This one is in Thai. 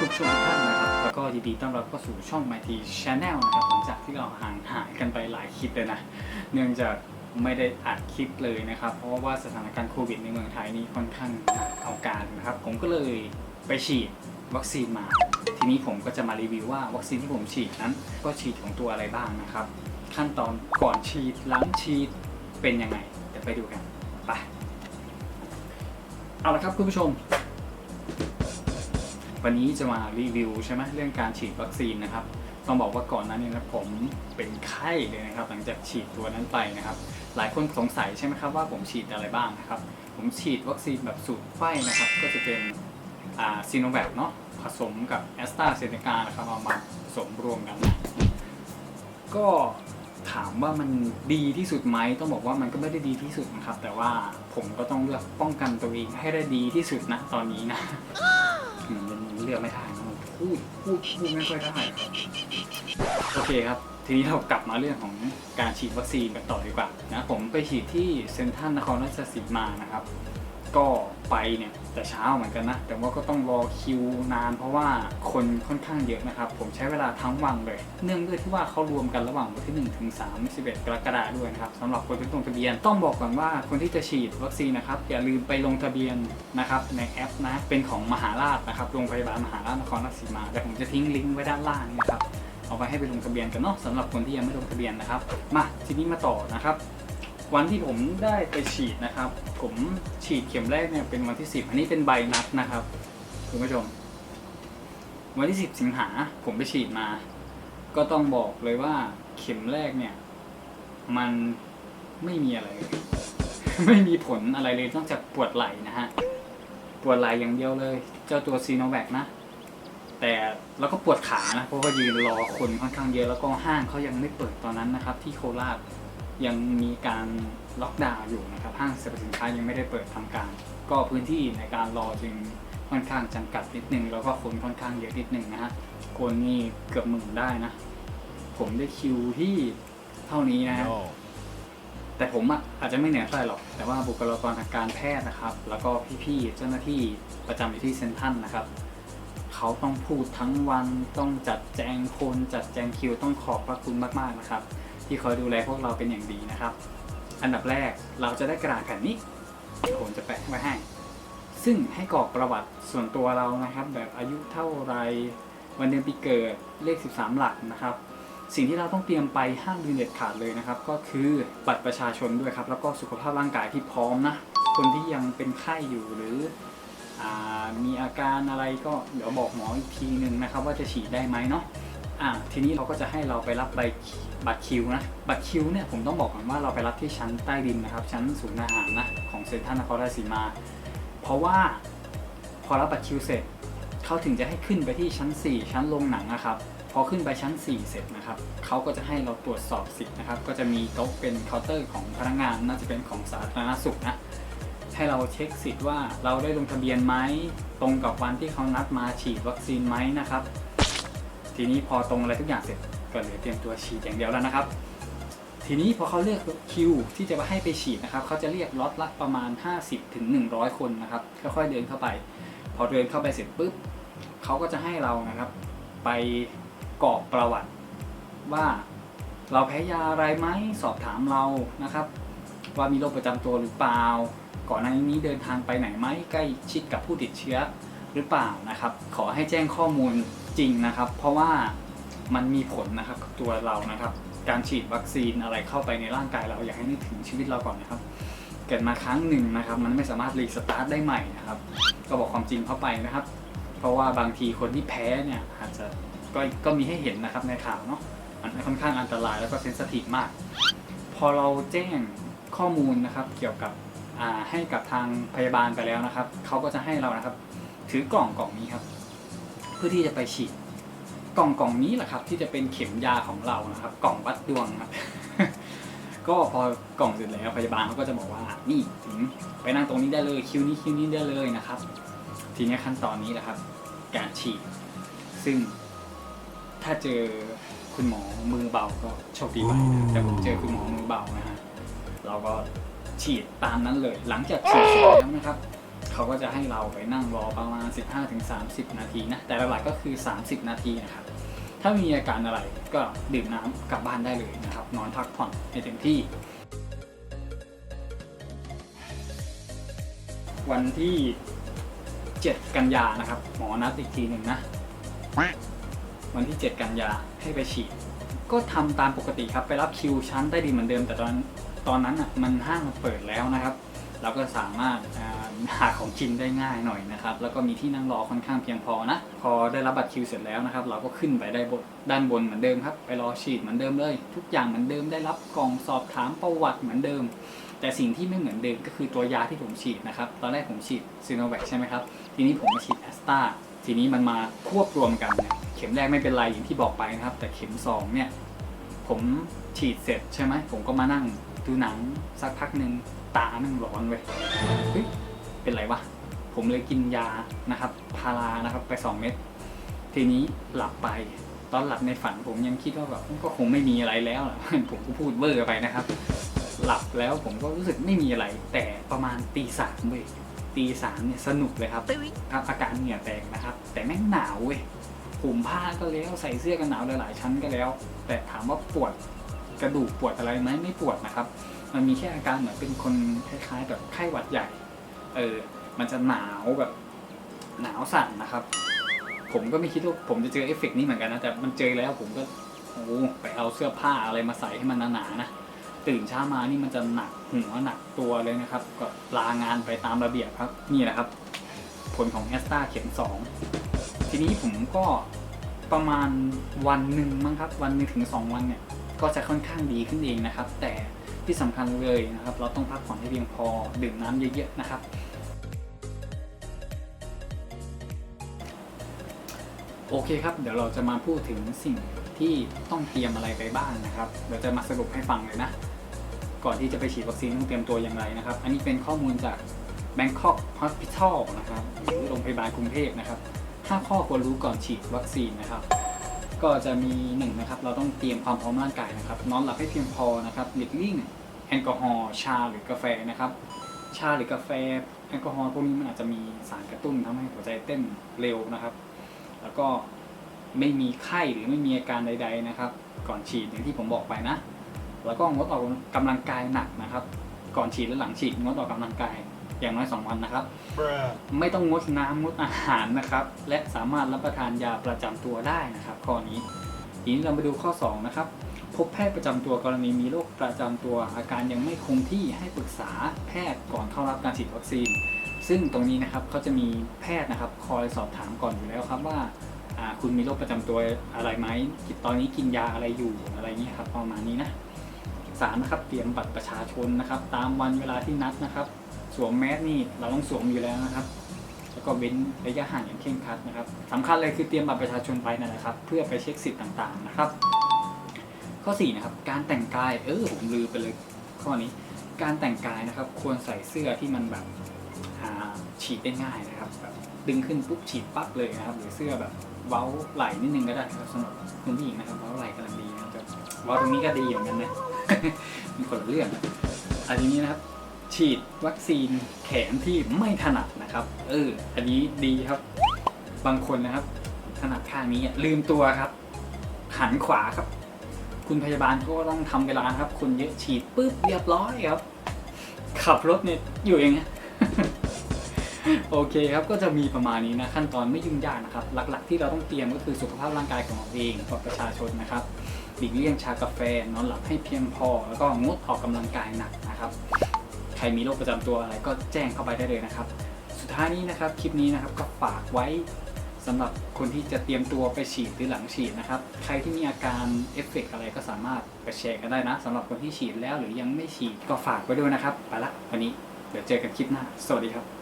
ผู้ชมทุกท่านนะครับ แล้วก็ยินดีต้อนรับเข้าสู่ช่อง My T Channel นะครับหลังจากที่เราห่างหายกันไปหลายคลิปเลยนะ เนื่องจากไม่ได้อัดคลิปเลยนะครับ เพราะว่าสถานการณ์โควิดในเมืองไทยนี่ค่อนข้างอักเอาการนะครับ ผมก็เลยไปฉีดวัคซีนมา ทีนี้ผมก็จะมารีวิวว่าวัคซีนที่ผมฉีดนั้น ก็ฉีดของตัวอะไรบ้างนะครับ ขั้นตอนก่อนฉีดหลังฉีดเป็นยังไงเดี๋ยวไปดูกันไปเอาละครับคุณผู้ชม วันนี้จะมารีวิวใช่ไหมเรื่องการฉีดวัคซีนนะครับ ต้องบอกว่าก่อนหน้านี้นะผมเป็นไข้เลยนะครับ หลังจากฉีดตัวนั้นไปนะครับ หลายคนสงสัยใช่ไหมครับว่าผมฉีดอะไรบ้างนะครับ ผมฉีดวัคซีนแบบสูตรไข้นะครับ ก็จะเป็นซีโนแวคเนาะผสมกับแอสตราเซเนกานะครับเอามาผสมรวมกันนะก็ถามว่ามันดีที่สุดไหมต้องบอกว่ามันก็ไม่ได้ดีที่สุดนะครับ แต่ว่าผมก็ต้องเลือกป้องกันตัวเองให้ได้ดีที่สุดนะตอนนี้นะ เลือกไม่ได้นะมันพูดพูดพูดไม่ค่อยได้ครับโอเคครับ ทีนี้เรากลับมาเรื่องของการฉีดวัคซีนกันต่อดีกว่านะผมไปฉีดที่เซ็นทรัลนครราชสีมานะครับ ก็ไปเนี่ยแต่เช้าเหมือนกันนะ แต่ว่าก็ต้องรอคิวนาน เพราะว่าคนค่อนข้างเยอะนะครับ ผมใช้เวลาทั้งวันเลย เนื่องด้วยที่ว่าเขารวมกันระหว่างวันที่ 1 ถึง 3 11 กรกฎาคมด้วยนะครับสำหรับคนที่ลงทะเบียน ต้องบอกก่อนว่าคนที่จะฉีดวัคซีนนะครับ อย่าลืมไปลงทะเบียนนะครับในแอปนะ เป็นของมหาราชนะครับโรงพยาบาลมหาราชนครราชสีมาแต่ผมจะทิ้งลิงก์ไว้ด้านล่างนี่นะครับเอาไปให้ไปลงทะเบียนกันเนาะสำหรับคนที่ยังไม่ลงทะเบียนนะครับ มาทีนี้มาต่อนะครับ วันที่ผมได้ไปฉีดนะครับ ผมฉีดเข็มแรกเนี่ยเป็นวันที่ 10 อันนี้เป็นใบนัดนะครับคุณผู้ชม วันที่ 10 สิงหาผมไปฉีดมา ก็ต้องบอกเลยว่าเข็มแรกเนี่ย มันไม่มีอะไร ไม่มีผลอะไรเลยนอกจากปวดไหล่นะฮะปวดไหล่อย่างเดียวเลย เจ้าตัวซีโนแวคนะแต่แล้วก็ปวดขานะเพราะว่ายืนรอคนค่อนข้างเยอะแล้วก็ห้างเขายังไม่เปิดตอนนั้นนะครับ ที่โคราช ยังมีการล็อกดาวน์อยู่นะครับห้างสรรพสินค้ายังไม่ได้เปิดทำการ ก็พื้นที่ในการรอจึงค่อนข้างจำกัดนิดนึง แล้วก็คนค่อนข้างเยอะนิดนึงนะฮะคนนี่เกือบหมื่นได้นะ ผมได้คิวที่เท่านี้นะฮะแต่ผมอะอาจจะไม่เหนือใครหรอก แต่ว่าบุคลากรทางการแพทย์นะครับ แล้วก็พี่ๆเจ้าหน้าที่ประจำอยู่ที่เซ็นทรัลนะครับเขาต้องพูดทั้งวันต้องจัดแจงคนจัดแจงคิวต้องขอบพระคุณมากๆนะครับ ที่คอยดูแลพวกเราเป็นอย่างดีนะครับ อันดับแรกเราจะได้กระดาษแผ่นนี้ผมจะแปะไว้ให้ ซึ่งให้กรอกประวัติส่วนตัวเรานะครับ แบบอายุเท่าไร วันเดือนปีเกิดเลข 13 หลักนะครับ สิ่งที่เราต้องเตรียมไปห้ามลืมเด็ดขาดเลยนะครับ ก็คือบัตรประชาชนด้วยครับ แล้วก็สุขภาพร่างกายที่พร้อมนะคนที่ยังเป็นไข้อยู่หรืออมีอาการอะไรก็เดี๋ยวบอกหมออีกทีหนึ่งนะครับ ว่าจะฉีดได้ไหมเนาะอ่าทีนี้เราก็จะให้เราไปรับใบ บัตรคิวนะ บัตรคิวเนี่ยผมต้องบอกก่อนว่าเราไปรับที่ชั้นใต้ดินนะครับ ชั้นศูนย์อาหารนะของเซ็นทรัลนครราชสีมา เพราะว่าพอรับบัตรคิวเสร็จเขาถึงจะให้ขึ้นไปที่ชั้น 4 ชั้นโรงหนังนะครับ พอขึ้นไปชั้น 4 เสร็จนะครับเขาก็จะให้เราตรวจสอบสิทธิ์นะครับ ก็จะมีโต๊ะเป็นเคาน์เตอร์ของพนักงาน น่าจะเป็นของสาธารณสุขนะให้เราเช็คสิทธิ์ว่าเราได้ลงทะเบียนไหมตรงกับวันที่เขานัดมาฉีดวัคซีนไหมนะครับ ทีนี้พอตรงอะไรทุกอย่างเสร็จ ก็เหลือเตรียมตัวฉีดอย่างเดียวแล้วนะครับ ทีนี้พอเขาเลือกคิวที่จะมาให้ไปฉีดนะครับเขาจะเรียกล็อตละประมาณ50ถึง100 คนนะครับค่อยๆเดินเข้าไป พอเดินเข้าไปเสร็จปุ๊บเขาก็จะให้เรานะครับ ไปกรอกประวัติว่าเราแพ้ยาอะไรไหมสอบถามเรานะครับ ว่ามีโรคประจำตัวหรือเปล่า ก่อนหน้านี้เดินทางไปไหนไหมใกล้ชิดกับผู้ติดเชื้อหรือเปล่านะครับ ขอให้แจ้งข้อมูลจริงนะครับ เพราะว่า มันมีผลนะครับกับตัวเรานะครับ การฉีดวัคซีนอะไรเข้าไปในร่างกายเราอยากให้นึกถึงชีวิตเราก่อนนะครับ เกิดมาครั้งหนึ่งนะครับ มันไม่สามารถรีสตาร์ทได้ใหม่นะครับ ก็บอกความจริงเข้าไปนะครับ เพราะว่าบางทีคนที่แพ้เนี่ยอาจจะก็ก็มีให้เห็นนะครับในข่าวเนาะมันค่อนข้างอันตรายแล้วก็เซนสทีฟมาก พอเราแจ้งข้อมูลนะครับ เกี่ยวกับให้กับทางพยาบาลไปแล้วนะครับเขาก็จะให้เรานะครับ ถือกล่องกล่องนี้ครับ เพื่อที่จะไปฉีด กล่องกล่องนี้แหละครับ ที่จะเป็นเข็มยาของเรานะครับ กล่องวัดดวงครับ ก็พอกล่องเสร็จแล้วพยาบาลเขาก็จะบอกว่านี่ถึงไปนั่งตรงนี้ได้เลยคิวนี้คิวนี้ได้เลยนะครับ ทีนี้ขั้นตอนนี้แหละครับ การฉีด ซึ่งถ้าเจอคุณหมอมือเบาก็โชคดีไปนะแต่ผมเจอคุณหมอมือเบานะฮะเราก็ฉีดตามนั้นเลย หลังจากฉีดเสร็จแล้วนะครับ เขาก็จะให้เราไปนั่งรอประมาณ 15-30 นาทีนะ แต่หลักๆก็คือ 30 นาทีนะครับ ถ้ามีอาการอะไรก็ดื่มน้ำกลับบ้านได้เลยนะครับ นอนพักผ่อนให้เต็มที่ วันที่ 7 กันยานะครับ หมอนัดอีกทีหนึ่งนะ วันที่ 7 กันยาให้ไปฉีด ก็ทำตามปกติครับ ไปรับคิวชั้นใต้ดินเหมือนเดิม แต่ตอนตอนนั้นอะมันห้างมันเปิดแล้วนะครับ เราก็สามารถ หาของกินได้ง่ายหน่อยนะครับ แล้วก็มีที่นั่งรอค่อนข้างเพียงพอนะ พอได้รับบัตรคิวเสร็จแล้วนะครับ เราก็ขึ้นไปได้บนด้านบนเหมือนเดิมครับ ไปรอฉีดเหมือนเดิมเลย ทุกอย่างเหมือนเดิมได้รับกล่องสอบถามประวัติเหมือนเดิม แต่สิ่งที่ไม่เหมือนเดิมก็คือตัวยาที่ผมฉีดนะครับ ตอนแรกผมฉีดซีโนแวคใช่ไหมครับ ทีนี้ผมมาฉีดแอสตราทีนี้มันมาควบรวมกันเนี่ยเข็มแรกไม่เป็นไรอย่างที่บอกไปนะครับ แต่เข็มสองเนี่ยผมฉีดเสร็จใช่ไหมผมก็มานั่งดูหนังสักพักหนึ่งตานั่งร้อนเว้ย เฮ้ยเป็นไรวะ ผมเลยกินยานะครับ พารานะครับ ไป 2 เม็ดทีนี้หลับไปตอนหลับในฝันผมยังคิดว่าแบบก็คงไม่มีอะไรแล้วล่ะผมก็พูดเวอร์ไปนะครับ หลับแล้วผมก็รู้สึกไม่มีอะไร แต่ประมาณตีสามเว้ยตีสามเนี่ยสนุกเลยครับครับอาการเหงื่อแตกนะครับ แต่แม่งหนาวเว้ยผมผ้าก็แล้วใส่เสื้อกันหนาวหลายๆชั้นก็แล้ว แต่ถามว่าปวดกระดูกปวดอะไรไหมไม่ปวดนะครับ มันมีแค่อาการเหมือนเป็นคนคล้ายๆแบบไข้หวัดใหญ่ เออ มันจะหนาวแบบหนาวสั่นนะครับ ผมก็ไม่คิดว่าผมจะเจอเอฟเฟกนี้เหมือนกันนะ แต่มันเจอแล้วผมก็โอ้ไปเอาเสื้อผ้าอะไรมาใส่ให้มันหนาๆนะตื่นเช้ามานี่มันจะหนักหัวหนักตัวเลยนะครับ ก็ลางานไปตามระเบียบครับ นี่แหละครับ ผลของแอสตาเข็มสองทีนี้ผมก็ประมาณวันหนึ่งมั้งครับ วันหนึ่งถึงสองวันเนี่ย ก็จะค่อนข้างดีขึ้นเองนะครับ แต่ที่สำคัญเลยนะครับ เราต้องพักผ่อนให้เพียงพอดื่มน้ำเยอะๆนะครับ โอเคครับ เดี๋ยวเราจะมาพูดถึงสิ่งที่ต้องเตรียมอะไรไปบ้างนะครับเดี๋ยวจะมาสรุปให้ฟังเลยนะ ก่อนที่จะไปฉีดวัคซีนต้องเตรียมตัวอย่างไรนะครับ อันนี้เป็นข้อมูลจาก Bangkok Hospital นะครับหรือโรงพยาบาลกรุงเทพนะครับ5ข้อควรรู้ก่อนฉีดวัคซีนนะครับ ก็จะมีหนึ่งนะครับเราต้องเตรียมความพร้อมร่างกายนะครับ นอนหลับให้เพียงพอนะครับหลีกเลี่ยงแอลกอฮอล์ชาหรือกาแฟนะครับชาหรือกาแฟแอลกอฮอล์พวกนี้มันอาจจะมีสารกระตุ้นทำให้หัวใจเต้นเร็วนะครับ แล้วก็ไม่มีไข้หรือไม่มีอาการใด ๆนะครับ ก่อนฉีดอย่างที่ผมบอกไปนะ แล้วก็งดออกกำลังกายหนักนะครับ ก่อนฉีดและหลังฉีดงดออกกำลังกายอย่างน้อย 2 วันนะครับ Bruh. ไม่ต้องงดน้ำงดอาหารนะครับ และสามารถรับประทานยาประจำตัวได้นะครับ ข้อนี้ทีนี้เรามาดูข้อ 2 นะครับ พบแพทย์ประจำตัวกรณีมีโรคประจำตัว อาการยังไม่คงที่ให้ปรึกษาแพทย์ก่อนเข้ารับการฉีดวัคซีน ซึ่งตรงนี้นะครับเขาจะมีแพทย์นะครับคอยสอบถามก่อนอยู่แล้วครับว่าคุณมีโรคประจำตัวอะไรไหมตอนนี้กินยาอะไรอยู่อะไรเงี้ยครับประมาณนี้นะสามนะครับเตรียมบัตรประชาชนนะครับ ตามวันเวลาที่นัดนะครับ สวมแมสนี่เราต้องสวมอยู่แล้วนะครับ แล้วก็เว้นระยะห่างอย่างเคร่งครัดนะครับสำคัญเลยคือเตรียมบัตรประชาชนไปนั่นแหละครับ เพื่อไปเช็คสิทธิ์ต่างๆนะครับ ข้อ4นะครับการแต่งกายเออผมลืมไปเลยข้อนี้ การแต่งกายนะครับ ควรใส่เสื้อที่มันแบบ ฉีดได้ง่ายนะครับแบบดึงขึ้นปุ๊บฉีดปั๊บเลยนะครับ หรือเสื้อแบบเว้าไหล่นิดนึงก็ได้ครับสำหรับคุณผู้หญิงนะครับเว้าไหล่กำลังดีนะครับเว้าตรงนี้ก็ดีเหมือนกันนะมีคนละเรื่องอันนี้นะครับ ฉีดวัคซีนแขนที่ไม่ถนัดนะครับ เออ อันนี้ดีครับ บางคนนะครับ ถนัดข้างนี้ลืมตัวครับหันขวาครับ คุณพยาบาลก็ต้องทำเวลาครับคุณเยอะฉีดปุ๊บเรียบร้อยครับ ขับรถเนี่ยอยู่อย่างเงี้ย โอเคครับก็จะมีประมาณนี้นะขั้นตอนไม่ยุ่งยากนะครับ หลักๆ ที่เราต้องเตรียมก็คือสุขภาพร่างกายของเราเองกับประชาชนนะครับหลีกเลี่ยงชากาแฟนอนหลับให้เพียงพอ แล้วก็งดออกกำลังกายหนักนะครับ ใครมีโรคประจำตัวอะไรก็แจ้งเข้าไปได้เลยนะครับ สุดท้ายนี้นะครับคลิปนี้นะครับก็ฝากไว้สำหรับคนที่จะเตรียมตัวไปฉีดหรือหลังฉีดนะครับ ใครที่มีอาการเอฟเฟกต์อะไรก็สามารถไปแชร์กันได้นะสำหรับคนที่ฉีดแล้วหรือยังไม่ฉีดก็ฝากไว้ด้วยนะครับ ไปละวันนี้เดี๋ยวเจอกันคลิปหน้า สวัสดีครับ